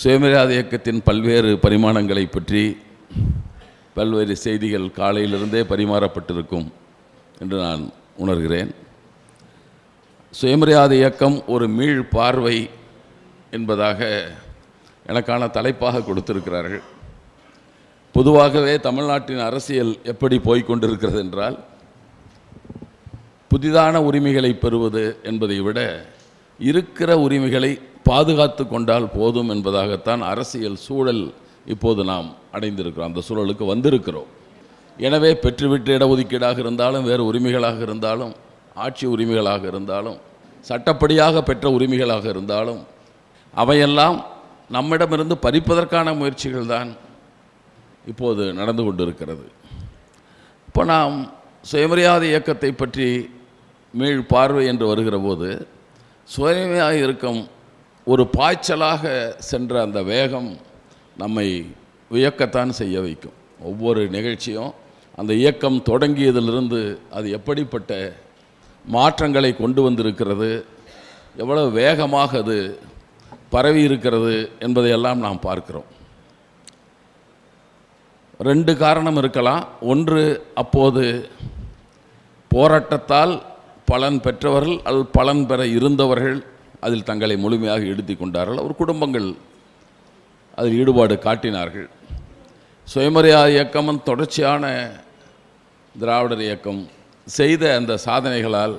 சுயமரியாதை இயக்கத்தின் பல்வேறு பரிமாணங்களை பற்றி பல்வேறு செய்திகள் காலையிலிருந்தே பரிமாறப்பட்டிருக்கும் என்று நான் உணர்கிறேன். சுயமரியாதை இயக்கம் ஒரு மீள் பார்வை என்பதாக எனக்கான தலைப்பாக கொடுத்திருக்கிறார்கள். பொதுவாகவே தமிழ்நாட்டின் அரசியல் எப்படி போய்கொண்டிருக்கிறது என்றால் புதிதான உரிமைகளை பெறுவது என்பதை விட இருக்கிற உரிமைகளை பாதுகாத்து கொண்டால் போதும் என்பதாகத்தான் அரசியல் சூழல் இப்போது நாம் அடைந்திருக்கிறோம். அந்த சூழலுக்கு வந்திருக்கிறோம். எனவே பெற்றுவிட்டு இடஒதுக்கீடாக இருந்தாலும் வேறு உரிமைகளாக இருந்தாலும் ஆட்சி உரிமைகளாக இருந்தாலும் சட்டப்படியாக பெற்ற உரிமைகளாக இருந்தாலும் அவையெல்லாம் நம்மிடமிருந்து பறிப்பதற்கான முயற்சிகள் தான் இப்போது நடந்து கொண்டிருக்கிறது. இப்போ நாம் சுயமரியாதை இயக்கத்தை பற்றி மீள் பார்வை என்று வருகிற போது சுயமரியாதை இயக்கம் ஒரு பாய்ச்சலாக சென்ற அந்த வேகம் நம்மை வியக்கத்தான் செய்ய வைக்கும். ஒவ்வொரு நிகழ்ச்சியும் அந்த இயக்கம் தொடங்கியதிலிருந்து அது எப்படிப்பட்ட மாற்றங்களை கொண்டு வந்திருக்கிறது எவ்வளவு வேகமாக அது பரவி இருக்கிறது என்பதையெல்லாம் நாம் பார்க்கிறோம். ரெண்டு காரணம் இருக்கலாம். ஒன்று அப்போது போராட்டத்தால் பலன் பெற்றவர்கள் அல்லது பலன் பெற இருந்தவர்கள் அதில் தங்களை முழுமையாக எழுதி கொண்டார்கள். அவர் குடும்பங்கள் அதில் ஈடுபாடு காட்டினார்கள். சுயமரியா இயக்கமும் தொடர்ச்சியான திராவிடர் இயக்கம் செய்த அந்த சாதனைகளால்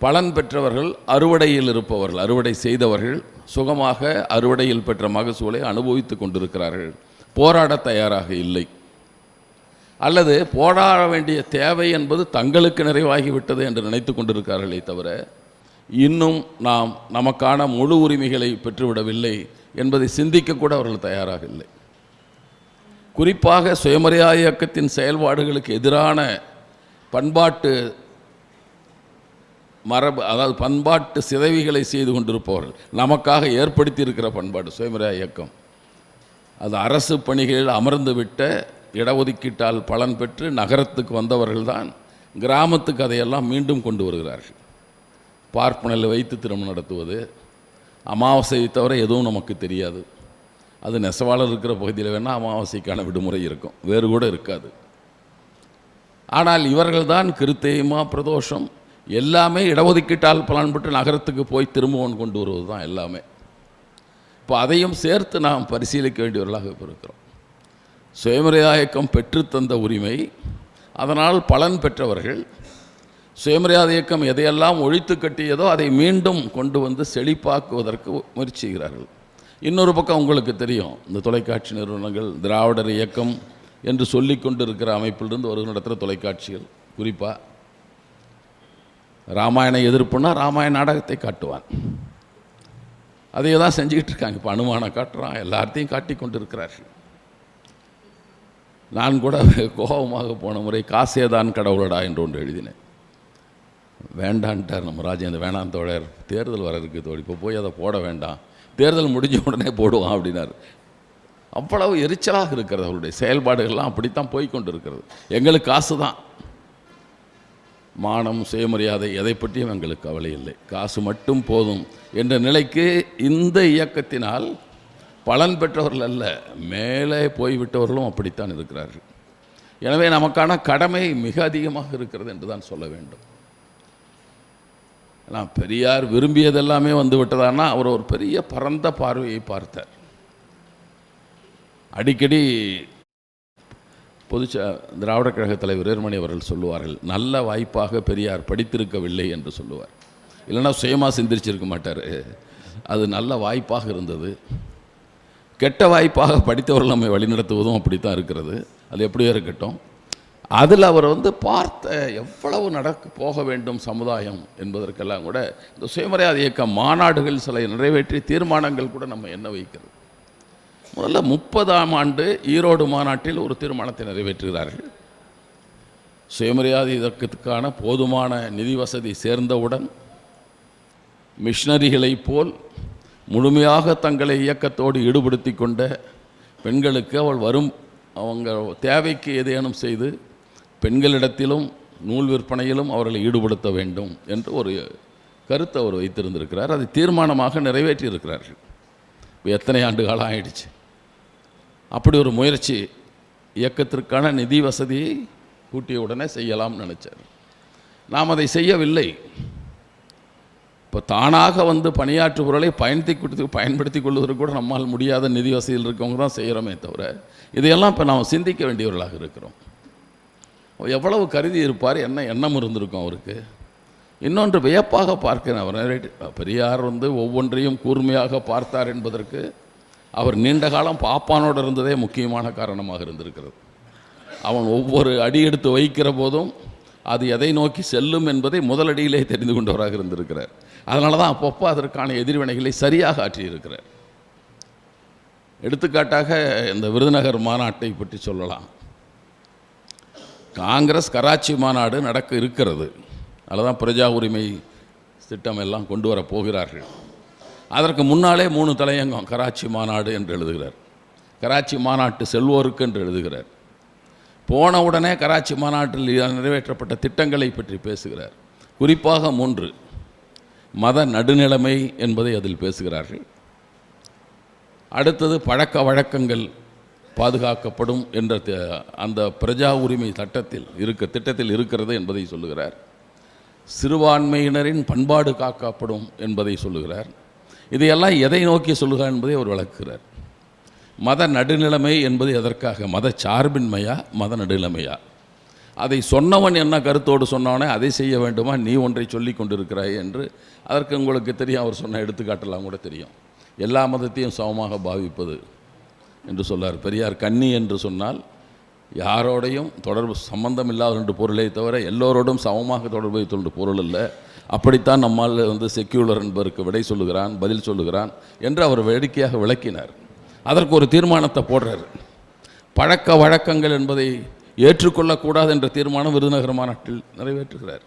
பலன் பெற்றவர்கள் அறுவடையில் இருப்பவர்கள் அறுவடை செய்தவர்கள் சுகமாக அறுவடையில் பெற்ற மகசூலை அனுபவித்து கொண்டிருக்கிறார்கள். போராட தயாராக இல்லை. அல்லது போராட வேண்டிய தேவை என்பது தங்களுக்கு நிறைவாகிவிட்டது என்று நினைத்து கொண்டிருக்கிறார்களே தவிர இன்னும் நாம் நமக்கான முழு உரிமைகளை பெற்றுவிடவில்லை என்பதை சிந்திக்கக்கூட அவர்கள் தயாராக இல்லை. குறிப்பாக சுயமரியாதை இயக்கத்தின் செயல்பாடுகளுக்கு எதிரான பண்பாட்டு மரபு அதாவது பண்பாட்டு சிதைவிகளை செய்து கொண்டிருப்பவர்கள் நமக்காக ஏற்படுத்தி இருக்கிற பண்பாடு சுயமரியாதை இயக்கம். அது அரசு பணிகளில் அமர்ந்துவிட்ட இடஒதுக்கீட்டால் பலன் பெற்று நகரத்துக்கு வந்தவர்கள்தான் கிராமத்துக்கு அதையெல்லாம் மீண்டும் கொண்டு வருகிறார்கள். பார்ப்பனில் வைத்து திருமணம் நடத்துவது அமாவாசையை தவிர எதுவும் நமக்கு தெரியாது. அது நெசவாளர் இருக்கிற பகுதியில் வேணால் அமாவாசைக்கான விடுமுறை இருக்கும். வேறு கூட இருக்காது. ஆனால் இவர்கள்தான் கிருத்தேயமா பிரதோஷம் எல்லாமே இடஒதுக்கீட்டால் பலன் பெற்று நகரத்துக்கு போய் திரும்பவும் கொண்டு வருவது தான் எல்லாமே. இப்போ அதையும் சேர்த்து நாம் பரிசீலிக்க வேண்டியவர்களாக இருக்கிறோம். சுயமரியாயக்கம் பெற்றுத்தந்த உரிமை அதனால் பலன் பெற்றவர்கள் சுயமரியாதை இயக்கம் எதையெல்லாம் ஒழித்து கட்டியதோ அதை மீண்டும் கொண்டு வந்து செழிப்பாக்குவதற்கு முயற்சிகிறார்கள் இன்னொரு பக்கம் உங்களுக்கு தெரியும் இந்த தொலைக்காட்சி நிறுவனங்கள் திராவிடர் இயக்கம் என்று சொல்லி கொண்டு இருக்கிற அமைப்பிலிருந்து ஒரு நடத்துகிற தொலைக்காட்சிகள். குறிப்பாக ராமாயண எதிர்ப்புனா ராமாயண நாடகத்தை காட்டுவான். அதையே தான் செஞ்சுக்கிட்டு இருக்காங்க. இப்போ அனுமானம் காட்டுறான் எல்லாத்தையும் காட்டி கொண்டு இருக்கிறார்கள் நான் கூட கோபமாக போன முறை காசேதான் கடவுளடா என்று ஒன்று எழுதினேன். வேண்டான்ட்டார் நம்ம ராஜேந்திர வேணாம் தோழர் தேர்தல் வர இருக்குது தோழி இப்போ போய் அதை போட வேண்டாம். தேர்தல் முடிஞ்ச உடனே போடுவான் அப்படின்னார். அவ்வளவு எரிச்சலாக இருக்கிறது அவருடைய செயல்பாடுகள்லாம் அப்படித்தான் போய்கொண்டு இருக்கிறது எங்களுக்கு காசு தான் மானம் சுயமரியாதை எதை பற்றியும் எங்களுக்கு கவலை இல்லை. காசு மட்டும் போதும் என்ற நிலைக்கு இந்த இயக்கத்தினால் பலன் பெற்றவர்கள் அல்ல மேலே போய்விட்டவர்களும் அப்படித்தான் இருக்கிறார்கள். எனவே நமக்கான கடமை மிக அதிகமாக இருக்கிறது என்று தான் சொல்ல வேண்டும். ஏன்னா பெரியார் விரும்பியதெல்லாமே வந்து விட்டதானா அவர் ஒரு பெரிய பரந்த பார்வையை பார்த்தார். அடிக்கடி பொதுச்ச திராவிட கழக தலைவர் வீரமணி அவர்கள் சொல்லுவார்கள் நல்ல வாய்ப்பாக பெரியார் படித்திருக்கவில்லை என்று சொல்லுவார். இல்லைன்னா சுயமாக சிந்திரிச்சிருக்க மாட்டார். அது நல்ல வாய்ப்பாக இருந்தது. கெட்ட வாய்ப்பாக படித்தவர்கள் நம்மை வழிநடத்துவதும் அப்படித்தான் இருக்கிறது. அது எப்படியோ இருக்கட்டும். அதில் அவர் வந்து பார்த்த எவ்வளவு நடக்க போக வேண்டும் சமுதாயம் என்பதற்கெல்லாம் கூட இந்த சுயமரியாதை இயக்க மாநாடுகள் சில நிறைவேற்றி தீர்மானங்கள் கூட நம்ம என்ன வைக்கிறது? முதல்ல முப்பதாம் ஆண்டு ஈரோடு மாநாட்டில் ஒரு தீர்மானத்தை நிறைவேற்றுகிறார்கள். சுயமரியாதை இயக்கத்துக்கான போதுமான நிதி வசதி சேர்ந்தவுடன் மிஷினரிகளைப் போல் முழுமையாக தங்களை இயக்கத்தோடு ஈடுபடுத்தி கொண்ட பெண்களுக்கு அவள் வரும் அவங்க தேவைக்கு ஏதேனும் செய்து பெண்களிடத்திலும் நூல் விற்பனையிலும் அவர்களை ஈடுபடுத்த வேண்டும் என்று ஒரு கருத்தை அவர் வைத்திருந்திருக்கிறார். அதை தீர்மானமாக நிறைவேற்றியிருக்கிறார்கள். இப்போ எத்தனை ஆண்டு காலம் ஆயிடுச்சு? அப்படி ஒரு முயற்சி இயக்கத்திற்கான நிதி வசதியை கூட்டிய உடனே செய்யலாம்னு நினச்சார். நாம் அதை செய்யவில்லை. இப்போ தானாக வந்து பணியாற்றுபவர்களை பயன்படுத்தி கொடுத்து பயன்படுத்தி கொள்வதற்கு கூட நம்மால் முடியாத நிதி வசதியில் இருக்கவங்க தான் செய்கிறோமே தவிர இதையெல்லாம் இப்போ நாம் சிந்திக்க வேண்டியவர்களாக இருக்கிறோம். எவ்வளவு கருதி இருப்பார் என்ன எண்ணம் இருந்திருக்கும் அவருக்கு? இன்னொன்று வியப்பாக பார்க்கிறேன் அவர். பெரியார் வந்து ஒவ்வொன்றையும் கூர்மையாக பார்த்தார் என்பதற்கு அவர் நீண்ட காலம் பாப்பானோடு இருந்ததே முக்கியமான காரணமாக இருந்திருக்கிறது. அவன் ஒவ்வொரு அடி எடுத்து வைக்கிற போதும் அது எதை நோக்கி செல்லும் என்பதை முதலடியிலே தெரிந்து கொண்டவராக இருந்திருக்கிறார். அதனால தான் அப்பப்போ அதற்கான எதிர்வினைகளை சரியாக ஆற்றியிருக்கிறார். எடுத்துக்காட்டாக இந்த விருதுநகர் மாநாட்டை பற்றி சொல்லலாம். காங்கிரஸ் கராச்சி மாநாடு நடக்க இருக்கிறது. அதில் தான் பிரஜா உரிமை திட்டம் எல்லாம் கொண்டு வர போகிறார்கள். அதற்கு முன்னாலே மூணு தலையங்கம் கராச்சி மாநாடு என்று எழுதுகிறார். கராச்சி மாநாட்டு செல்வோருக்கு என்று எழுதுகிறார். போன உடனே கராச்சி மாநாட்டில் நிறைவேற்றப்பட்ட திட்டங்களை பற்றி பேசுகிறார். குறிப்பாக மூன்று. மத நடுநிலைமை என்பதை அதில் பேசுகிறார்கள். அடுத்தது பழக்க வழக்கங்கள் பாதுகாக்கப்படும் என்ற அந்த பிரஜா உரிமை சட்டத்தில் இருக்க திட்டத்தில் இருக்கிறது என்பதை சொல்லுகிறார். சிறுபான்மையினரின் பண்பாடு காக்கப்படும் என்பதை சொல்லுகிறார். இதையெல்லாம் எதை நோக்கி சொல்லுகிறார் என்பதை அவர் விளக்குகிறார். மத நடுநிலைமை என்பது எதற்காக? மத சார்பின்மையா? மத நடுநிலைமையா? அதை சொன்னவன் என்ன கருத்தோடு சொன்னானே அதை செய்ய வேண்டுமா? நீ ஒன்றை சொல்லி கொண்டிருக்கிறாய் என்று அதற்கு உங்களுக்கு தெரியும். அவர் சொன்ன எடுத்துக்காட்டெல்லாம் கூட தெரியும். எல்லா மதத்தையும் சமமாக பாவிப்பது. என்று சொல்லார். பெரியார் கன்னி என்று சொன்னால் யாரோடையும் தொடர்பு சம்பந்தம் இல்லாத என்று தவிர எல்லோரோடும் சமமாக தொடர்பு வைத்துள்ள பொருள் அல்ல. அப்படித்தான் நம்மால் வந்து செக்யூலர் என்பதற்கு விடை சொல்லுகிறான் பதில் சொல்லுகிறான் என்று அவர் வேடிக்கையாக விளக்கினார். அதற்கு ஒரு தீர்மானத்தை போடுறார். பழக்க வழக்கங்கள் என்பதை ஏற்றுக்கொள்ளக்கூடாது என்ற தீர்மானம் விருதுநகர் மாநாட்டில் நிறைவேற்றுகிறார்.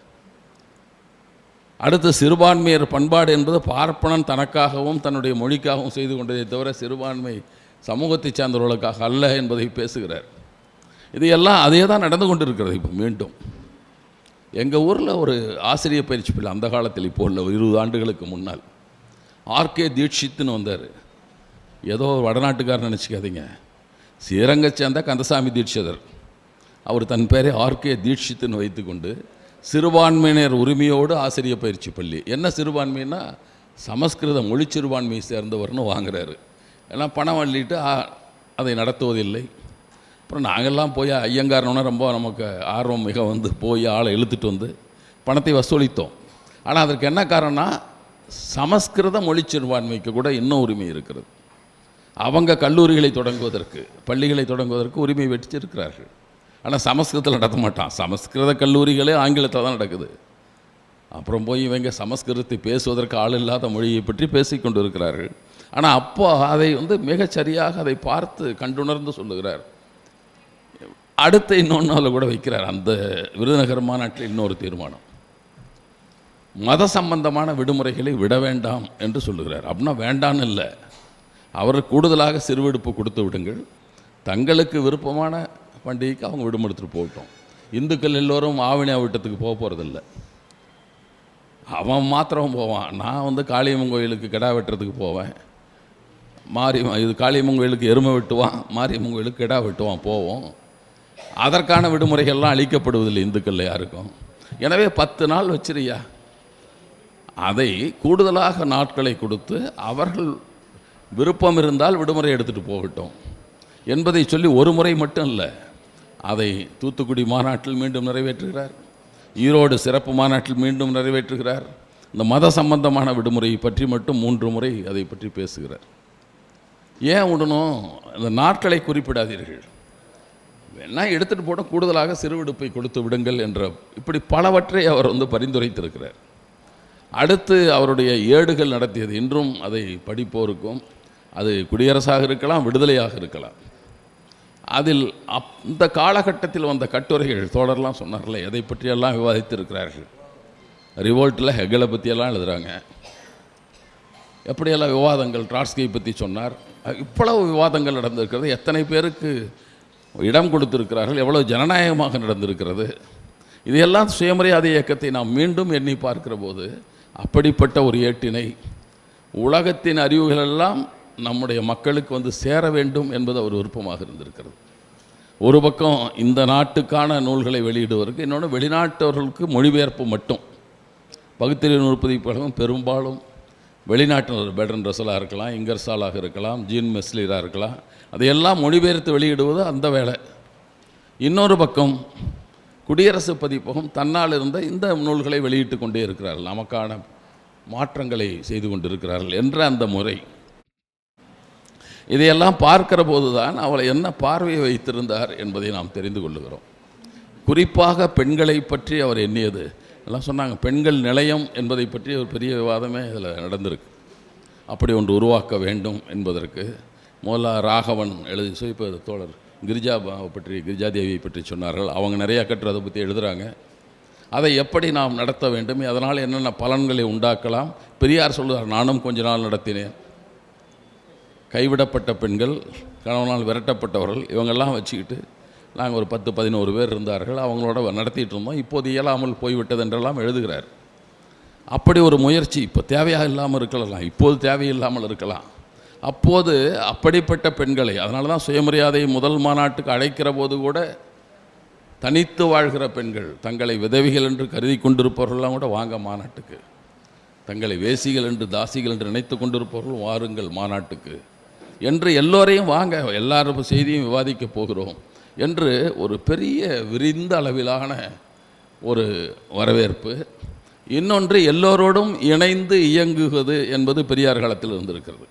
அடுத்து சிறுபான்மையர் பண்பாடு என்பது பார்ப்பனன் தனக்காகவும் தன்னுடைய மொழிக்காகவும் செய்து கொண்டதை தவிர சிறுபான்மை சமூகத்தைச் சார்ந்தவர்களுக்காக அல்ல என்பதை பேசுகிறார். இதையெல்லாம் அதே தான் நடந்து கொண்டு இருக்கிறது இப்போ மீண்டும். எங்கள் ஊரில் ஒரு ஆசிரியர் பயிற்சி பிள்ளை அந்த காலத்தில் இப்போ உள்ள இருபது ஆண்டுகளுக்கு முன்னால். ஆர்கே தீட்சித்துன்னு வந்தார். ஏதோ வடநாட்டுக்கார் நினச்சிக்காதீங்க. ஸ்ரீரங்க சேர்ந்த கந்தசாமி தீட்சிதர். அவர் தன் பேரை ஆர்கே தீட்சித்துன்னு வைத்துக்கொண்டு சிறுபான்மையினர் உரிமையோடு ஆசிரியர் பயிற்சி பள்ளி. என்ன சிறுபான்மைன்னா சமஸ்கிருத மொழி சிறுபான்மையை சேர்ந்தவர்னு வாங்குறாரு. எல்லாம் பணம் அள்ளிட்டு ஆ- அதை நடத்துவதில்லை. அப்புறம் நாங்கள்லாம் போய் ஐயங்காரனோட ரொம்ப நமக்கு ஆர்வம் மிக வந்து போய் ஆளை இழுத்துட்டு வந்து பணத்தை வசூலித்தோம். ஆனால் அதற்கு என்ன காரணம்னா சமஸ்கிருத மொழி சிறுபான்மைக்கு கூட இன்னும் உரிமை இருக்கிறது. அவங்க கல்லூரிகளை தொடங்குவதற்கு பள்ளிகளை தொடங்குவதற்கு உரிமை வெற்றிருக்கிறார்கள் ஆனால் சமஸ்கிருதத்தில் நடத்த மாட்டான். சமஸ்கிருத கல்லூரிகளே ஆங்கிலத்தில் தான் நடக்குது. அப்புறம் போய் இவங்க சமஸ்கிருதத்தை பேசுவதற்கு ஆள் இல்லாத மொழியை பற்றி பேசிக்கொண்டு இருக்கிறார்கள் ஆனால் அப்போ அதை வந்து மிகச்சரியாக அதை பார்த்து கண்டுணர்ந்து சொல்லுகிறார். அடுத்த இன்னொன்று அதில் கூட வைக்கிறார். அந்த விருதுநகர் மாநாட்டில் இன்னொரு தீர்மானம். மத சம்பந்தமான விடுமுறைகளை விட வேண்டாம் என்று சொல்லுகிறார். அப்படின்னா வேண்டான்னு இல்லை. அவர் கூடுதலாக சிறுவிடுப்பு கொடுத்து விடுங்கள். தங்களுக்கு விருப்பமான பண்டிகைக்கு அவங்க விடுமுடுத்துட்டு போகட்டும். இந்துக்கள் எல்லோரும் ஆவணி ஆவட்டத்துக்கு போக போகிறதில்ல அவன் மாத்திரம் போவான். நான் வந்து காளியம்மன் கோயிலுக்கு கிடா வெட்டுறதுக்கு போவேன். மாரி இது காளியம்மன் கோயிலுக்கு எருமை வெட்டுவான் மாரியம்மன் கோயிலுக்கு கிடா வெட்டுவான் போவோம். அதற்கான விடுமுறைகள்லாம் அளிக்கப்படுவதில்லை இந்துக்கள் யாருக்கும். எனவே பத்து நாள் வச்சிருயா அதை கூடுதலாக நாட்களை கொடுத்து அவர்கள் விருப்பம் இருந்தால் விடுமுறை எடுத்துகிட்டு போகட்டும். என்பதை சொல்லி ஒரு முறை மட்டும் இல்லை அதை தூத்துக்குடி மாநாட்டில் மீண்டும் நிறைவேற்றுகிறார். ஈரோடு சிறப்பு மாநாட்டில் மீண்டும் நிறைவேற்றுகிறார். இந்த மத சம்பந்தமான விடுமுறையை பற்றி மட்டும் மூன்று முறை அதை பற்றி பேசுகிறார். ஏன் விடணும் இந்த நாட்களை குறிப்பிடாதீர்கள். வேணா எடுத்துகிட்டு போட கூடுதலாக சிறுவிடுப்பை கொடுத்து விடுங்கள் என்ற இப்படி பலவற்றை அவர் வந்து பரிந்துரைத்திருக்கிறார். அடுத்து அவருடைய ஏடுகள் நடத்தியது இன்றும் அதை படிப்போருக்கும் அது குடியரசாக இருக்கலாம் விடுதலையாக இருக்கலாம். அதில் அப் இந்த காலகட்டத்தில் வந்த கட்டுரைகள் தோழர்லாம் சொன்னார்ல எதை பற்றியெல்லாம் விவாதித்திருக்கிறார்கள்? ரிவோல்ட்டில் ஹெகலை பற்றியெல்லாம் எழுதுகிறாங்க எப்படியெல்லாம் விவாதங்கள் ட்ராட்ஸ்கை பற்றி சொன்னார்? இவ்வளவு விவாதங்கள் நடந்திருக்கிறது. எத்தனை பேருக்கு இடம் கொடுத்திருக்கிறார்கள்? எவ்வளவு ஜனநாயகமாக நடந்திருக்கிறது? இதையெல்லாம் சுயமரியாதை இயக்கத்தை நாம் மீண்டும் எண்ணி பார்க்கிற போது அப்படிப்பட்ட ஒரு ஏட்டினை உலகத்தின் அறிவுகளெல்லாம் நம்முடைய மக்களுக்கு வந்து சேர வேண்டும் என்பது அவர் விருப்பமாக இருந்திருக்கிறது. ஒரு பக்கம் இந்த நாட்டுக்கான நூல்களை வெளியிடுவதற்கு இன்னொன்று வெளிநாட்டவர்களுக்கு மொழிபெயர்ப்பு மட்டும். பகுத்தறிவு நூற்பதிப்பு கழகம் பெரும்பாலும் வெளிநாட்டினர் பெட்ரன் ரசலாக இருக்கலாம் இங்கர்சாலாக இருக்கலாம் ஜீன் மெஸ்லீராக இருக்கலாம். அதையெல்லாம் மொழிபெயர்த்து வெளியிடுவது அந்த வேலை. இன்னொரு பக்கம் குடியரசு பதிப்பகம் தன்னால் இருந்த இந்த நூல்களை வெளியிட்டு கொண்டே இருக்கிறார்கள். நமக்கான மாற்றங்களை செய்து கொண்டிருக்கிறார்கள் என்ற அந்த முறை. இதையெல்லாம் பார்க்கிற போதுதான் அவளை என்ன பார்வையை வைத்திருந்தார் என்பதை நாம் தெரிந்து கொள்ளுகிறோம். குறிப்பாக பெண்களை பற்றி அவர் எண்ணியது எல்லாம் சொன்னாங்க. பெண்கள் நிலையம் என்பதை பற்றி ஒரு பெரிய விவாதமே இதில் நடந்திருக்கு. அப்படி ஒன்று உருவாக்க வேண்டும் என்பதற்கு மோலா ராகவன் எழுதி so இப்போ தோழர் கிரிஜாபாவை பற்றி கிரிஜாதேவியை பற்றி சொன்னார்கள். அவங்க நிறையா கற்று அதை பற்றி எழுதுகிறாங்க அதை எப்படி நாம் நடத்த வேண்டும் அதனால் என்னென்ன பலன்களை உண்டாக்கலாம்? பெரியார் சொல்லுவார் நானும் கொஞ்ச நாள் நடத்தினேன். கைவிடப்பட்ட பெண்கள் கணவனால் விரட்டப்பட்டவர்கள் இவங்கெல்லாம் வச்சுக்கிட்டு நாங்கள் ஒரு பத்து பதினோரு பேர் இருந்தார்கள். அவங்களோட நடத்திட்டு இருந்தோம். இப்போது இயலாமல் போய்விட்டது என்றெல்லாம் எழுதுகிறார். அப்படி ஒரு முயற்சி இப்போ தேவையாக இல்லாமல் இருக்கலாம். இப்போது தேவையில்லாமல் இருக்கலாம். அப்போது அப்படிப்பட்ட பெண்களை அதனால தான் சுயமரியாதை முதல் மாநாட்டுக்கு அழைக்கிற போது கூட தனித்து வாழ்கிற பெண்கள் தங்களை விதவிகள் என்று கருதி கொண்டிருப்பவர்கள்லாம் கூட வாங்க மாநாட்டுக்கு. தங்களை வேசிகள் என்று தாசிகள் என்று நினைத்து கொண்டிருப்பவர்கள் வாருங்கள் மாநாட்டுக்கு. என்று எல்லோரையும் வாங்க எல்லாரும் செய்தியும் விவாதிக்க போகிறோம். என்று ஒரு பெரிய விரிந்த அளவிலான ஒரு வரவேற்பு. இன்னொன்று எல்லோரோடும் இணைந்து இயங்குவது என்பது பெரியார் காலத்தில் இருந்திருக்கிறது.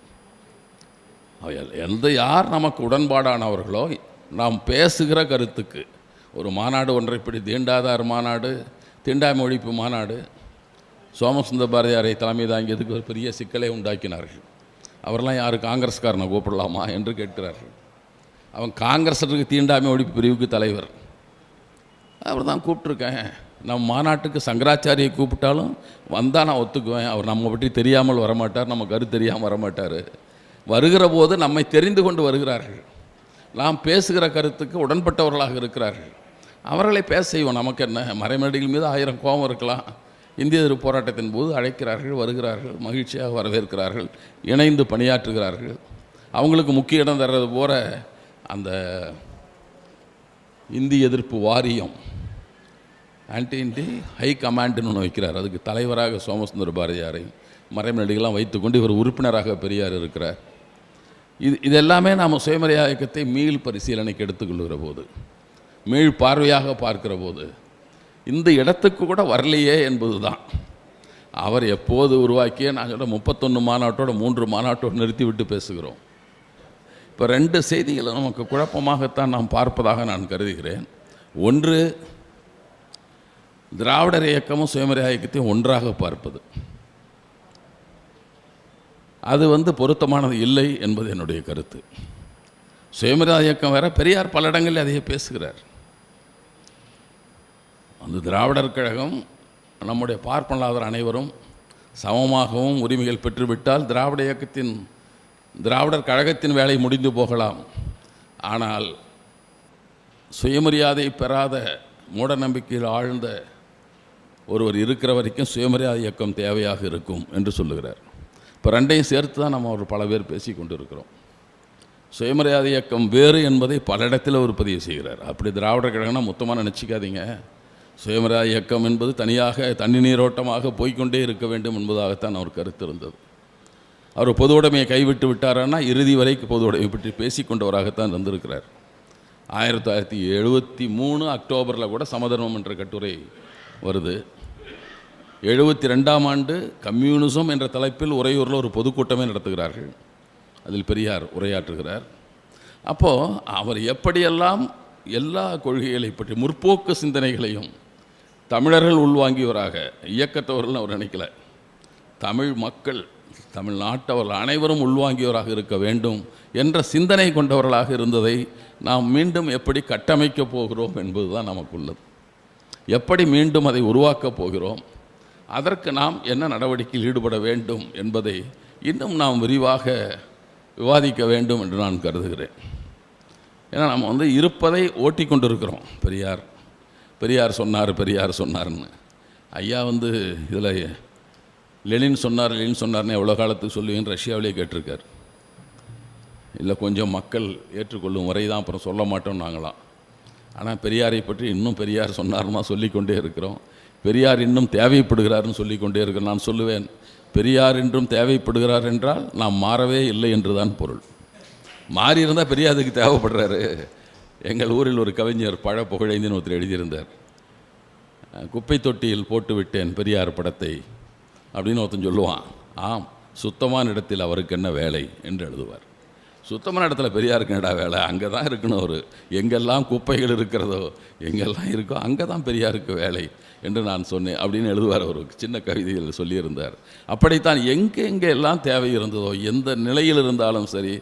எந்த யார் நமக்கு உடன்பாடானவர்களோ நாம் பேசுகிற கருத்துக்கு ஒரு மாநாடு ஒன்றை இப்படி தீண்டாதார் மாநாடு தீண்டாமை ஒழிப்பு மாநாடு சோமசுந்தர பாரதியாரை தலைமை தாங்கியதுக்கு ஒரு பெரிய சிக்கலை உண்டாக்கினார்கள். அவரெல்லாம் யார் காங்கிரஸ்காரனை கூப்பிடலாமா என்று கேட்கிறார்கள். அவன் காங்கிரஸருக்கு தீண்டாமை ஒழிப்பு பிரிவுக்கு தலைவர். அவர் தான் கூப்பிட்ருக்கேன் நம்ம மாநாட்டுக்கு சங்கராச்சாரியை கூப்பிட்டாலும் வந்தால் நான் ஒத்துக்குவேன். அவர் நம்ம பற்றி தெரியாமல் வரமாட்டார் நம்ம கரு தெரியாமல் வரமாட்டார். வருகிற போது நம்மை தெரிந்து கொண்டு வருகிறார்கள். நாம் பேசுகிற கருத்துக்கு உடன்பட்டவர்களாக இருக்கிறார்கள். அவர்களை பேச செய்வோம். நமக்கு என்ன? மறைமேடைகள் மீது ஆயிரம் கோபம் இருக்கலாம். இந்திய எதிர்ப்பு போராட்டத்தின் போது அழைக்கிறார்கள் வருகிறார்கள் மகிழ்ச்சியாக வரவேற்கிறார்கள் இணைந்து பணியாற்றுகிறார்கள். அவங்களுக்கு முக்கிய இடம் தர்றது போல அந்த இந்தி எதிர்ப்பு வாரியம் ஆன்டி இண்டி ஹை கமாண்டுன்னு ஒன்று வைக்கிறார். அதுக்கு தலைவராக சோமசுந்தர் பாரதியாரை மறைமடிகளாம் வைத்துக்கொண்டு இவர் உறுப்பினராக பெரியார் இருக்கிறார். இது இதெல்லாமே நாம் சுயமரியா இயக்கத்தை மீள் பரிசீலனைக்கு எடுத்துக்கொள்கிற போது மீள் பார்வையாக பார்க்கிற போது இந்த இடத்துக்கு கூட வரலையே என்பது தான் அவர் எப்போது உருவாக்கிய நான் சொல்ல முப்பத்தொன்று மாநாட்டோட மூன்று மாநாட்டோடு நிறுத்திவிட்டு பேசுகிறோம். இப்போ ரெண்டு செய்திகளை நமக்கு குழப்பமாகத்தான் நாம் பார்ப்பதாக நான் கருதுகிறேன். ஒன்று திராவிடர் இயக்கமும் சுயமரியாதை இயக்கத்தையும் ஒன்றாக பார்ப்பது. அது வந்து பொருத்தமானது இல்லை என்பது என்னுடைய கருத்து. சுயமரியாதை இயக்கம் வேற பெரியார் பல இடங்களில் அதையே பேசுகிறார். அந்த திராவிடர் கழகம் நம்முடைய பார்ப்பனலாதர் அனைவரும் சமமாகவும் உரிமைகள் பெற்றுவிட்டால் திராவிட இயக்கத்தின் திராவிடர் கழகத்தின் வேலை முடிந்து போகலாம். ஆனால் சுயமரியாதை பெறாத மூட நம்பிக்கையில் ஆழ்ந்த ஒருவர் இருக்கிற வரைக்கும் சுயமரியாதை இயக்கம் தேவையாக இருக்கும் என்று சொல்லுகிறார். இப்போ ரெண்டையும் சேர்த்து தான் நம்ம ஒரு பல பேர் பேசி கொண்டு இருக்கிறோம் சுயமரியாதை இயக்கம் வேறு என்பதை பல இடத்தில் அவர் பதிவு செய்கிறார். அப்படி திராவிடர் கழகம்னா மொத்தமாக நினச்சிக்காதீங்க. சுயமரியாதை இயக்கம் என்பது தனியாக தண்ணி நீரோட்டமாக போய்க்கொண்டே இருக்க வேண்டும் என்பதாகத்தான் அவர் கருத்து இருந்தது. அவர் பொது உடைமையை கைவிட்டு விட்டாரன்னா இறுதி வரைக்கும் பொது உடைமை பற்றி பேசிக்கொண்டவராகத்தான் இருந்திருக்கிறார் ஆயிரத்தி தொள்ளாயிரத்தி எழுபத்தி மூணு அக்டோபரில் கூட சமதர்மம் என்ற கட்டுரை வருது. எழுபத்தி ரெண்டாம் ஆண்டு கம்யூனிசம் என்ற தலைப்பில் உறையூரில் ஒரு பொதுக்கூட்டமே நடத்துகிறார்கள். அதில் பெரியார் உரையாற்றுகிறார். அப்போது அவர் எப்படியெல்லாம் எல்லா கொள்கைகளை பற்றி முற்போக்கு சிந்தனைகளையும் தமிழர்கள் உள்வாங்கியவராக இயக்கத்தவர்கள் அவர் நினைக்கல. தமிழ் மக்கள் தமிழ்நாட்டவர்கள் அனைவரும் உள்வாங்கியவராக இருக்க வேண்டும் என்ற சிந்தனை கொண்டவர்களாக இருந்ததை நாம் மீண்டும் எப்படி கட்டமைக்கப் போகிறோம் என்பதுதான் நமக்குள்ளது. எப்படி மீண்டும் அதை உருவாக்கப் போகிறோம்? அதற்கு நாம் என்ன நடவடிக்கையில் ஈடுபட வேண்டும் என்பதை இன்னும் நாம் விரிவாக விவாதிக்க வேண்டும் என்று நான் கருதுகிறேன். ஏன்னா நம்ம வந்து இருப்பதை ஓட்டி கொண்டிருக்கிறோம். பெரியார் பெரியார் சொன்னார் பெரியார் சொன்னார்னு. ஐயா வந்து இதில் லெனின் சொன்னார் லெனின் சொன்னார்னு எவ்வளோ காலத்துக்கு சொல்லுவீங்கன்னு ரஷ்யாவிலே கேட்டிருக்கார். இல்லை கொஞ்சம் மக்கள் ஏற்றுக்கொள்ளும் வரை தான் அப்புறம் சொல்ல மாட்டோம் நாங்களாம். ஆனால் பெரியாரை பற்றி இன்னும் பெரியார் சொன்னார்னா சொல்லிக்கொண்டே இருக்கிறோம். பெரியார் இன்னும் தேவைப்படுகிறார்னு சொல்லிக்கொண்டே இருக்கிறோம். நான் சொல்லுவேன் பெரியார் இன்றும் தேவைப்படுகிறார் என்றால் நாம் மாறவே இல்லை என்று தான் பொருள். மாறி இருந்தால் பெரியாருக்கு தேவைப்படுறாரு. எங்கள் ஊரில் ஒரு கவிஞர் பழ புகழேந்தின்னு ஒருத்தர் எழுதியிருந்தார். குப்பை தொட்டியில் போட்டுவிட்டேன் பெரியார் படத்தை. அப்படின்னு ஒருத்தன் சொல்லுவான். ஆம் சுத்தமான இடத்தில் அவருக்கு என்ன வேலை என்று எழுதுவார். சுத்தமான இடத்துல பெரியாருக்கு என்னடா வேலை? அங்கே தான் இருக்கணும் அவர். எங்கெல்லாம் குப்பைகள் இருக்கிறதோ எங்கெல்லாம் இருக்கோ அங்கே தான் பெரியாருக்கு வேலை என்று நான் சொன்னேன் அப்படின்னு எழுதுவார் ஒரு சின்ன கவிதையில் சொல்லியிருந்தார். அப்படித்தான் எங்கே எங்கே எல்லாம் தேவை இருந்ததோ எந்த நிலையில் இருந்தாலும் சரி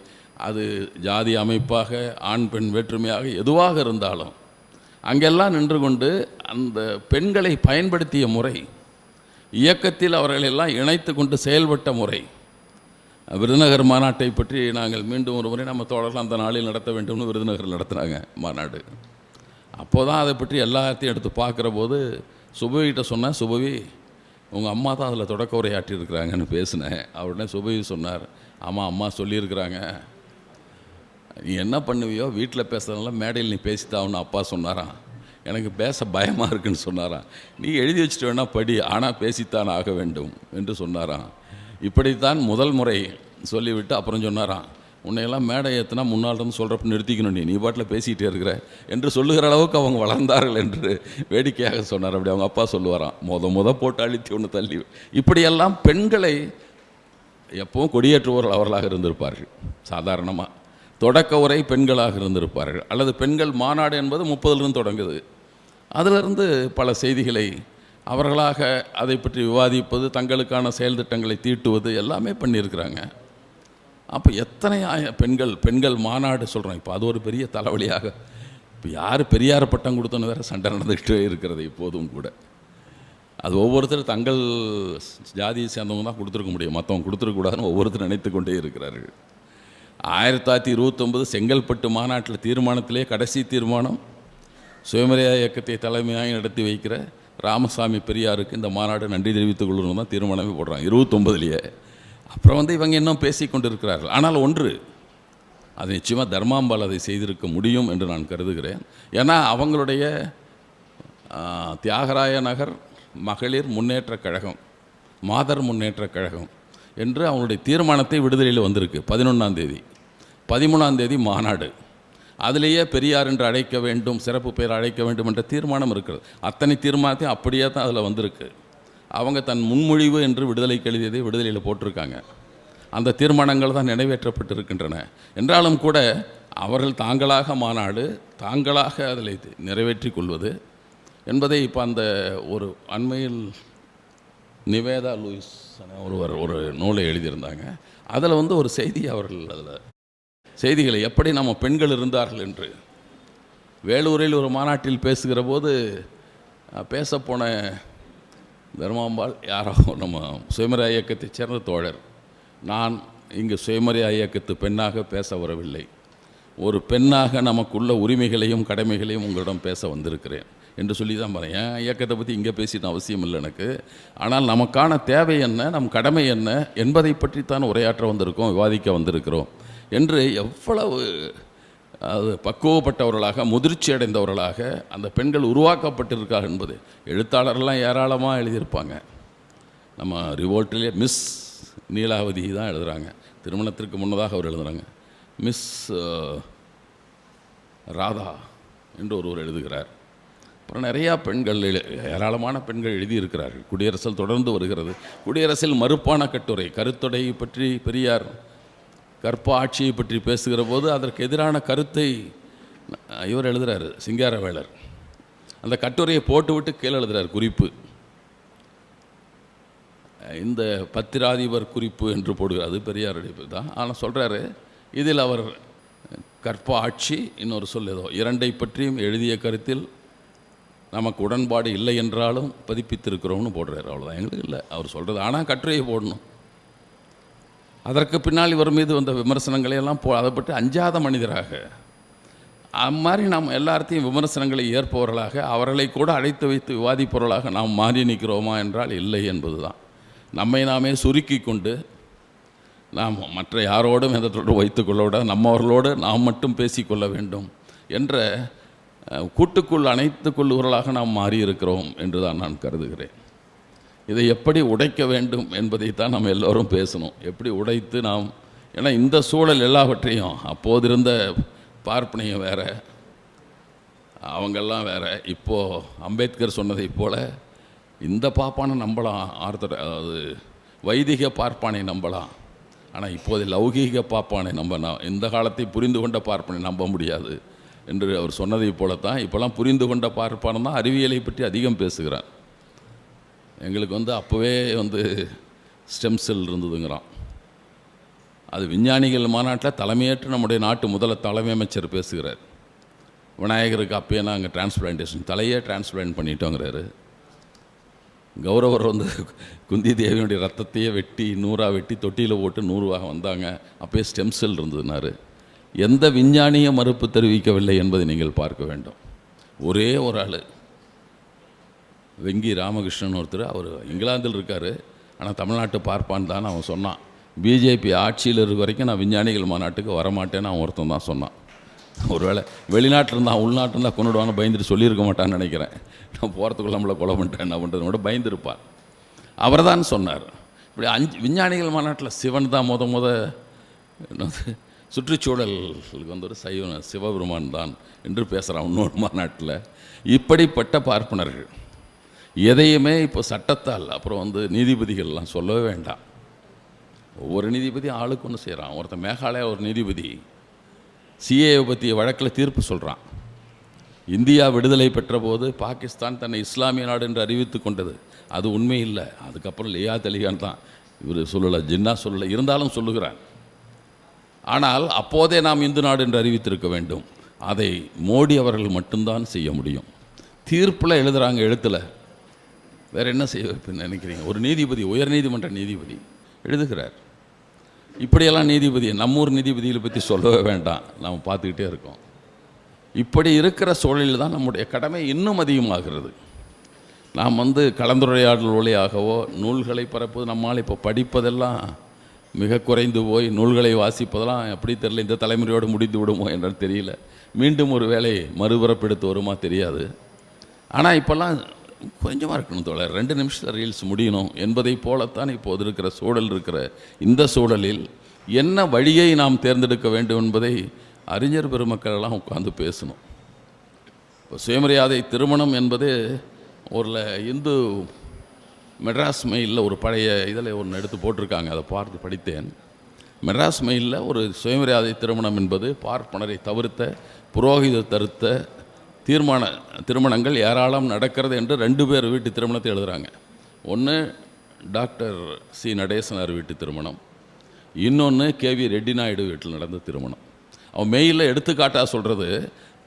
அது ஜாதி அமைப்பாக ஆண் பெண் வேற்றுமையாக எதுவாக இருந்தாலும் அங்கெல்லாம் நின்று கொண்டு அந்த பெண்களை பயன்படுத்திய முறை இயக்கத்தில் அவர்களெல்லாம் இணைத்து கொண்டு செயல்பட்ட முறை. விருதுநகர் மாநாட்டை பற்றி நாங்கள் மீண்டும் ஒரு முறை நம்ம தொடர்ந்து அந்த நாளில் நடத்த வேண்டும்னு விருதுநகர் நடத்துனாங்க மாநாடு. அப்போ தான் அதை பற்றி எல்லாத்தையும் எடுத்து பார்க்குற போது சுபவிகிட்ட சொன்னேன் சுபவி உங்கள் அம்மா தான் அதில் தொடக்க உரையாற்றியிருக்கிறாங்கன்னு பேசினேன். அவருடனே சுபவி சொன்னார் ஆமாம் அம்மா சொல்லியிருக்கிறாங்க. நீ என்ன பண்ணுவியோ வீட்டில் பேசுறதுனால மேடையில் நீ பேசித்தாவுன்னு அப்பா சொன்னாராம். எனக்கு பேச பயமாக இருக்குன்னு சொன்னாராம். நீ எழுதி வச்சுட்டு வேணால் படி ஆனால் பேசித்தான் ஆக வேண்டும் என்று சொன்னாராம். இப்படித்தான் முதல் முறை சொல்லிவிட்டு அப்புறம் சொன்னாராம். உன்னையெல்லாம் மேடை ஏற்றினா முன்னால் இருந்து சொல்கிறப்ப நிறுத்திக்கணும் நீ. நீ பாட்டில் பேசிகிட்டே இருக்கிற என்று சொல்லுகிற அளவுக்கு அவங்க வளர்ந்தார்கள் என்று வேடிக்கையாக சொன்னார். அப்படி அவங்க அப்பா சொல்லுவாராம். முத முத போட்டு அழுத்தி ஒன்று தள்ளி இப்படியெல்லாம் பெண்களை எப்பவும் கொடியேற்றுவோர் அவர்களாக இருந்திருப்பார்கள் சாதாரணமாக தொடக்க உரை பெண்களாக இருந்திருப்பார்கள். அல்லது பெண்கள் மாநாடு என்பது முப்பதுலேருந்து தொடங்குது. அதிலிருந்து பல செய்திகளை அவர்களாக அதை பற்றி விவாதிப்பது தங்களுக்கான செயல் திட்டங்களை தீட்டுவது எல்லாமே பண்ணியிருக்கிறாங்க. அப்போ எத்தனை ஆய- பெண்கள் பெண்கள் மாநாடு சொல்கிறோம் இப்போ அது ஒரு பெரிய தலைவலியாக. இப்போ யார் பெரியார் பட்டம் கொடுத்தோன்னு வேற சண்டை நடந்துக்கிட்டே இருக்கிறது இப்போதும் கூட. அது ஒவ்வொருத்தரும் தங்கள் ஜாதியை சேர்ந்தவங்க தான் கொடுத்துருக்க முடியும். மற்றவங்க கொடுத்துருக்கூடாதுன்னு ஒவ்வொருத்தர் நினைத்து கொண்டே இருக்கிறார்கள். ஆயிரத்தி தொள்ளாயிரத்தி இருபத்தொம்பது செங்கல்பட்டு மாநாட்டில் தீர்மானத்திலே கடைசி தீர்மானம் சுயமரியா இயக்கத்தை தலைமையாக நடத்தி வைக்கிற ராமசாமி பெரியாருக்கு இந்த மாநாடு நன்றி தெரிவித்துக் கொள்ளணும் தான் தீர்மானமே போடுறாங்க. இருபத்தொம்பதுலேயே அப்புறம் வந்து இவங்க இன்னும் பேசி கொண்டிருக்கிறார்கள். ஆனால் ஒன்று அது நிச்சயமாக தர்மாம்பால் அதை செய்திருக்க முடியும் என்று நான் கருதுகிறேன். ஏன்னா அவங்களுடைய தியாகராய நகர் மகளிர் முன்னேற்ற கழகம் மாதர் முன்னேற்ற கழகம் என்று அவங்களுடைய தீர்மானத்தை விடுதலையில் வந்திருக்கு. பதினொன்றாம் தேதி. பதிமூணாம் தேதி மாநாடு. அதிலேயே பெரியார் என்று அழைக்க வேண்டும் சிறப்பு பெயர் அழைக்க வேண்டும் என்ற தீர்மானம் இருக்கிறது. அத்தனை தீர்மானத்தையும் அப்படியே தான் அதில் வந்திருக்கு. அவங்க தன் முன்மொழிவு என்று விடுதலைக்கு எழுதியதை விடுதலையில் போட்டிருக்காங்க. அந்த தீர்மானங்கள் தான் நிறைவேற்றப்பட்டிருக்கின்றன. என்றாலும் கூட அவர்கள் தாங்களாக மாநாடு தாங்களாக அதில் நிறைவேற்றி கொள்வது என்பதை இப்போ அந்த ஒரு அண்மையில் நிவேதா லூயிஸ் ஒருவர் ஒரு நூலை எழுதியிருந்தாங்க. அதில் வந்து ஒரு செய்தி அவர்கள் அதில் செய்திகளை எப்படி நம்ம பெண்கள் இருந்தார்கள் என்று. வேலூரில் ஒரு மாநாட்டில் பேசுகிற போது பேசப்போன தர்மாம்பாள் யாரோ நம்ம சுயமரியா இயக்கத்தைச் சேர்ந்த தோழர். நான் இங்கு சுயமரியா இயக்கத்து பெண்ணாக பேச வரவில்லை. ஒரு பெண்ணாக நமக்குள்ள உரிமைகளையும் கடமைகளையும் உங்களிடம் பேச வந்திருக்கிறேன் என்று சொல்லி தான் பாருங்க. என் இயக்கத்தை பற்றி இங்கே பேசின அவசியம் இல்லை எனக்கு. ஆனால் நமக்கான தேவை என்ன நம் கடமை என்ன என்பதை பற்றித்தான் உரையாற்ற வந்திருக்கோம் விவாதிக்க வந்திருக்கிறோம். என்று எவ்வளவு அது பக்குவப்பட்டவர்களாக முதிர்ச்சி அடைந்தவர்களாக அந்த பெண்கள் உருவாக்கப்பட்டிருக்கார்கள் என்பது. எழுத்தாளர்லாம் ஏராளமாக எழுதியிருப்பாங்க. நம்ம ரிவோல்ட்டிலே மிஸ் நீலாவதி தான் எழுதுகிறாங்க திருமணத்திற்கு முன்னதாக அவர் எழுதுகிறாங்க மிஸ் ராதா என்று ஒருவர் எழுதுகிறார். அப்புறம் நிறையா பெண்கள் எழு- ஏராளமான பெண்கள் எழுதியிருக்கிறார்கள். குடியரசில் தொடர்ந்து வருகிறது. குடியரசில் மறுப்பான கட்டுரை கருத்தொடை பற்றி பெரியார் கற்ப ஆட்சியை பற்றி பேசுகிற போது அதற்கு எதிரான கருத்தை இவர் எழுதுகிறார் சிங்காரவேலர். அந்த கட்டுரையை போட்டுவிட்டு கீழே எழுதுகிறார் குறிப்பு. இந்த பத்திராதிபர் குறிப்பு என்று போடுகிறார் அது பெரியாருடைய தான். ஆனால் சொல்கிறாரு இதில் அவர் கற்ப ஆட்சி இன்னொரு சொல் ஏதோ இரண்டை பற்றியும் எழுதிய கருத்தில் நமக்கு உடன்பாடு இல்லை என்றாலும் பதிப்பித்திருக்கிறோம்னு போடுறாரு. அவ்வளோதான் எங்களுக்கு இல்லை. அவர் சொல்கிறது ஆனால் கட்டுரையை போடணும். அதற்கு பின்னால் இவர் மீது வந்த விமர்சனங்களை எல்லாம் போ அதை பற்றி அஞ்சாத மனிதராக. அம்மாதிரி நாம் எல்லார்த்தையும் விமர்சனங்களை ஏற்பவர்களாக அவர்களை கூட அழைத்து வைத்து விவாதிப்பவர்களாக நாம் மாறி நிற்கிறோமா என்றால் இல்லை என்பதுதான். நம்மை நாமே சுருக்கி கொண்டு நாம் மற்ற யாரோடும் எந்த தொடர்பு வைத்துக்கொள்ள விட நம்மவர்களோடு நாம் மட்டும் பேசிக்கொள்ள வேண்டும் என்ற கூட்டுக்குள் அணைத்து கொள்ளுவர்களாக நாம் மாறியிருக்கிறோம் என்று தான் நான் கருதுகிறேன். இதை எப்படி உடைக்க வேண்டும் என்பதைத்தான் நம்ம எல்லோரும் பேசணும். எப்படி உடைத்து நாம் ஏன்னா இந்த சூழல் எல்லாவற்றையும் அப்போது இருந்த பார்ப்பனையும் வேற அவங்கெல்லாம் வேறு இப்போது அம்பேத்கர் சொன்னதைப் போல் இந்த பாப்பானை நம்பலாம் ஆர்த்த அதாவது வைதிக பார்ப்பானை நம்பலாம். ஆனால் இப்போது லௌகீக பார்ப்பானை நம்ப இந்த காலத்தை புரிந்து கொண்ட பார்ப்பானை நம்ப முடியாது. என்று அவர் சொன்னதைப் போலத்தான் இப்போல்லாம் புரிந்து கொண்ட பார்ப்பான் தான் அறிவியலை பற்றி அதிகம் பேசுகிறான். எங்களுக்கு வந்து அப்போவே வந்து ஸ்டெம் செல் இருந்ததுங்கிறான். அது விஞ்ஞானிகள் மாநாட்டில் தலைமையேற்று நம்முடைய நாட்டு முதல தலைமை அமைச்சர் பேசுகிறார். விநாயகருக்கு அப்பயே நாங்கள் டிரான்ஸ்பிளான்டேஷன் தலையே டிரான்ஸ்பிளான்ட் பண்ணிட்டோங்கிறாரு. கௌரவர் வந்து குந்தி தேவியினுடைய ரத்தத்தையே வெட்டி நூறாக வெட்டி தொட்டியில் போட்டு நூறுவாக வந்தாங்க. அப்பயே ஸ்டெம் செல் இருந்ததுனாரு. எந்த விஞ்ஞானிய மறுப்பு தெரிவிக்கவில்லை என்பதை நீங்கள் பார்க்க வேண்டும். ஒரே ஒரு ஆள். வெங்கி ராமகிருஷ்ணன் ஒருத்தர் அவர் இங்கிலாந்தில் இருக்கார். ஆனால் தமிழ்நாட்டை பார்ப்பான் தான் அவன் சொன்னான். பிஜேபி ஆட்சியில் இருக்க வரைக்கும் நான் விஞ்ஞானிகள் மாநாட்டுக்கு வரமாட்டேன்னு அவன் ஒருத்தன் தான் சொன்னான். ஒருவேளை வெளிநாட்டில் இருந்தால் உள்நாட்டில் இருந்தால் கொண்டுடுவான்னு பயந்துட்டு சொல்லியிருக்க மாட்டான்னு நினைக்கிறேன். நான் போகிறதுக்குள்ள நம்மளை கொலை பண்ணிட்டேன் என்ன பண்ணுறது கூட பயந்துருப்பார். அவர் தான் சொன்னார். இப்படி அஞ்சு விஞ்ஞானிகள் மாநாட்டில் சிவன் தான் முத முத என்னது, சுற்றுச்சூழலுக்கு வந்து ஒரு சைவ சிவபெருமான் தான் என்று பேசுகிறான் இன்னொரு மாநாட்டில். இப்படிப்பட்ட பார்ப்பனர்கள். எதையுமே இப்போ சட்டத்தால் அப்புறம் வந்து நீதிபதிகள்லாம் சொல்லவே வேண்டாம். ஒவ்வொரு நீதிபதி ஆளுக்கு ஒன்று செய்கிறான் ஒருத்தன் மேகாலயா ஒரு நீதிபதி. சிஏவை பற்றிய வழக்கில் தீர்ப்பு சொல்கிறான் இந்தியா விடுதலை பெற்ற போது பாகிஸ்தான் தன்னை இஸ்லாமிய நாடு என்று அறிவித்து கொண்டது. அது உண்மை இல்லை. அதுக்கப்புறம் லியா தெலிகான் தான். இவர் சொல்லலை ஜின்னா சொல்லலை இருந்தாலும் சொல்லுகிறான் ஆனால் அப்போதே நாம் இந்து நாடு என்று அறிவித்திருக்க வேண்டும். அதை மோடி அவர்கள் மட்டும்தான் செய்ய முடியும். தீர்ப்பில் எழுதுகிறாங்க எழுத்தில். வேறு என்ன செய்ய வைப்பேன்னு நினைக்கிறீங்க? ஒரு நீதிபதி உயர் நீதிமன்ற நீதிபதி எழுதுகிறார். இப்படியெல்லாம் நீதிபதி நம்மூர் நீதிபதிகளை பற்றி சொல்லவே வேண்டாம். நாம் பார்த்துக்கிட்டே இருக்கோம். இப்படி இருக்கிற சூழலில் தான் நம்முடைய கடமை இன்னும் அதிகமாகிறது. நாம் வந்து கலந்துரையாடல் வழியாகவோ நூல்களை பரப்புவது நம்மால் இப்போ படிப்பதெல்லாம் மிக குறைந்து போய் நூல்களை வாசிப்பதெல்லாம் எப்படி தெரியல இந்த தலைமுறையோடு முடிந்து விடுமோ என்றால் தெரியல. மீண்டும் ஒரு வேலை மறுபரப்பெடுத்து வருமா தெரியாது. ஆனால் இப்போல்லாம் கொஞ்சமாக இருக்கணும் தோழர். ரெண்டு நிமிஷத்தில் ரீல்ஸ் முடியணும். என்பதை போலத்தான் இப்போது இருக்கிற சூழல் இருக்கிற இந்த சூழலில் என்ன வழியை நாம் தேர்ந்தெடுக்க வேண்டும் என்பதை அறிஞர் பெருமக்களெல்லாம் உட்காந்து பேசணும். இப்போ சுயமரியாதை திருமணம் என்பது ஒரு இந்து மெட்ராஸ் மெயிலில் ஒரு பழைய இதில் ஒன்று எடுத்து போட்டிருக்காங்க. அதை பார்த்து படித்தேன். மெட்ராஸ் மெயிலில் ஒரு சுயமரியாதை திருமணம் என்பது பார்ப்பனரை தவிர்த்த புரோகித தருத்த தீர்மான திருமணங்கள் ஏராளம் நடக்கிறது என்று ரெண்டு பேர் வீட்டு திருமணத்தை எழுதுகிறாங்க ஒன்று டாக்டர் சி. நடேசனார் வீட்டு திருமணம். இன்னொன்று கேவி ரெட்டி நாயுடு வீட்டில் நடந்த திருமணம். அவன் மெயிலில் எடுத்துக்காட்டாக சொல்கிறது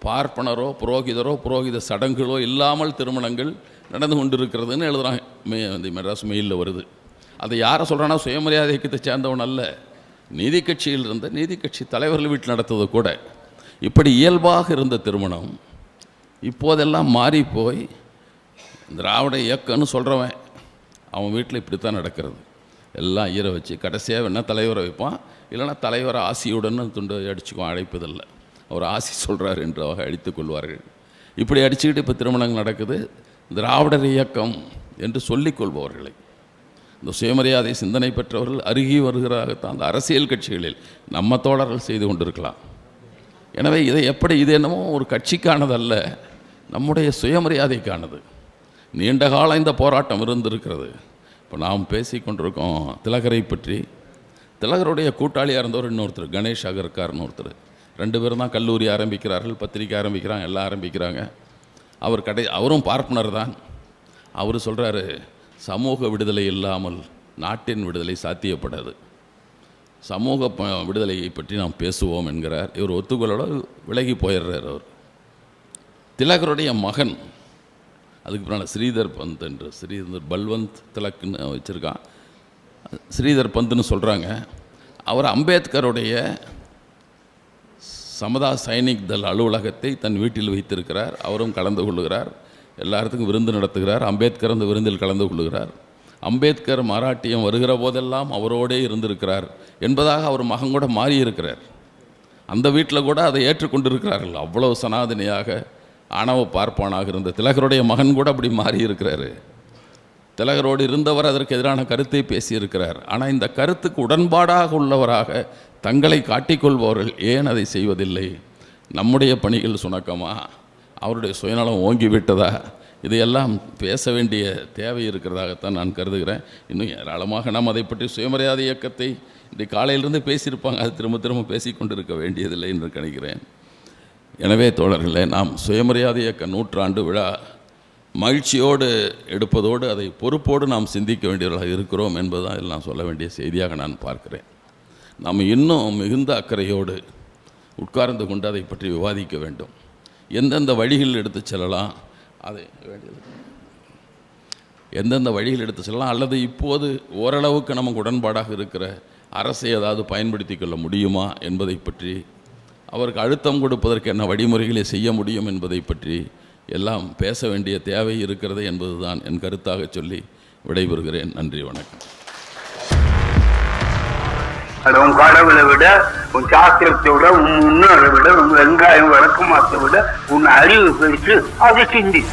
பார்ப்பனரோ புரோகிதரோ புரோகித சடங்குகளோ இல்லாமல் திருமணங்கள் நடந்து கொண்டிருக்கிறதுன்னு எழுதுகிறாங்க மே இந்த மெட்ராஸ் மெயிலில் வருது. அதை யாரை சொல்கிறானா சுயமரியாதை இயக்கத்தை சேர்ந்தவன் அல்ல. நீதி கட்சியில் இருந்த நீதி கட்சி தலைவர்கள் வீட்டில் நடத்தது கூட. இப்படி இயல்பாக இருந்த திருமணம் இப்போதெல்லாம் மாறி போய் திராவிட இயக்கம்னு சொல்கிறவன் அவன் வீட்டில் இப்படித்தான் நடக்கிறது. எல்லாம் ஈர வச்சு கடைசியாக வேணால் தலைவரை வைப்பான் இல்லைன்னா தலைவரை ஆசியுடன் துண்டு அடிச்சுக்குவான் அழைப்பதில்லை. அவர் ஆசி சொல்கிறார் என்று அவர்கள் அழித்து கொள்வார்கள். இப்படி அடிச்சுக்கிட்டு இப்போ திருமணங்கள் நடக்குது. திராவிடர் இயக்கம் என்று சொல்லிக் கொள்பவர்களை. இந்த சுயமரியாதை சிந்தனை பெற்றவர்கள் அருகி வருகிறாகத்தான் அந்த அரசியல் கட்சிகளில் நம்ம தோழர்கள் செய்து கொண்டிருக்கலாம். எனவே இதை எப்படி இது என்னமோ ஒரு கட்சிக்கானதல்ல. நம்முடைய சுயமரியாதைக்கானது. நீண்ட காலம் இந்த போராட்டம் இருந்திருக்கிறது. இப்போ நாம் பேசிக்கொண்டிருக்கோம் திலகரை பற்றி. திலகருடைய கூட்டாளியாக இருந்தவர் இன்னொருத்தர் கணேஷ் அகர்கார்னு ஒருத்தர். ரெண்டு பேரும் தான் கல்லூரி ஆரம்பிக்கிறார்கள் பத்திரிக்கை ஆரம்பிக்கிறாங்க எல்லாம் ஆரம்பிக்கிறாங்க. அவர் கடை அவரும் பார்ப்பனர் தான். அவர் சொல்கிறாரு சமூக விடுதலை இல்லாமல் நாட்டின் விடுதலை சாத்தியப்படாது. சமூக ப விடுதலையை பற்றி நாம் பேசுவோம் என்கிறார். இவர் ஒத்துக்கொள்ளோட விலகி போயிடுறார் அவர். திலகருடைய மகன். அதுக்கு பின்னால் ஸ்ரீதர் பந்த் என்று ஸ்ரீதர் பல்வந்த் திலக்குன்னு வச்சுருக்கான். ஸ்ரீதர் பந்த்னு சொல்கிறாங்க அவர் அம்பேத்கருடைய சமதா சைனிக் தள் அலுவலகத்தை தன் வீட்டில் வைத்திருக்கிறார். அவரும் கலந்து கொள்ளுகிறார். எல்லாத்துக்கும் விருந்து நடத்துகிறார். அம்பேத்கர் அந்த விருந்தில் கலந்து கொள்ளுகிறார். அம்பேத்கர் மராட்டியம் வருகிற போதெல்லாம் அவரோடே இருந்திருக்கிறார் என்பதாக அவர் மகன் கூட மாறியிருக்கிறார். அந்த வீட்டில் கூட அதை ஏற்றுக்கொண்டிருக்கிறார்கள். அவ்வளோ சனாதனியாக ஆணவ பார்ப்பானாக இருந்த திலகருடைய மகன் கூட அப்படி மாறி இருக்கிறாரு. திலகரோடு இருந்தவர் அதற்கு எதிரான கருத்தை பேசியிருக்கிறார். ஆனால் இந்த கருத்துக்கு உடன்பாடாக உள்ளவராக தங்களை காட்டிக்கொள்பவர்கள் ஏன் அதை செய்வதில்லை? நம்முடைய பணிகள் சுணக்கமா? அவருடைய சுயநலம் ஓங்கிவிட்டதா? இதையெல்லாம் பேச வேண்டிய தேவை இருக்கிறதாகத்தான் நான் கருதுகிறேன். இன்னும் ஏராளமாக நாம் அதை பற்றி சுயமரியாதை இயக்கத்தை இன்றைக்கு காலையிலிருந்து பேசியிருப்பாங்க. அது திரும்ப திரும்ப பேசிக்கொண்டிருக்க வேண்டியதில்லை என்று கணிக்கிறேன் எனவே தோழர்களே நாம் சுயமரியாதை இயக்க நூற்றாண்டு விழா மகிழ்ச்சியோடு எடுப்பதோடு அதை பொறுப்போடு நாம் சிந்திக்க வேண்டியவர்களாக இருக்கிறோம் என்பதுதான் இதில் நான் சொல்ல வேண்டிய செய்தியாக நான் பார்க்கிறேன். நாம் இன்னும் மிகுந்த அக்கறையோடு உட்கார்ந்து கொண்டு அதை பற்றி விவாதிக்க வேண்டும். எந்தெந்த வழிகள் எடுத்து செல்லலாம் அதை வேண்டியது எந்தெந்த வழிகள் எடுத்து செல்லலாம் அல்லது இப்போது ஓரளவுக்கு நமக்கு உடன்பாடாக இருக்கிற அரசை ஏதாவது பயன்படுத்தி கொள்ள முடியுமா என்பதை பற்றி அவருக்கு அழுத்தம் கொடுப்பதற்கு என்ன வழிமுறைகளை செய்ய முடியும் என்பதை பற்றி எல்லாம் பேச வேண்டிய தேவை இருக்கிறது என்பதுதான் என் கருத்தாக சொல்லி விடைபெறுகிறேன். நன்றி வணக்கம். உன் கடவுளை விட உன் சாஸ்திரத்தை விட உன் முன்னோரை விட உன் வெங்காயம் வழக்கமாத்தை விட உன் அறிவு பெருசு அதை சிந்தி.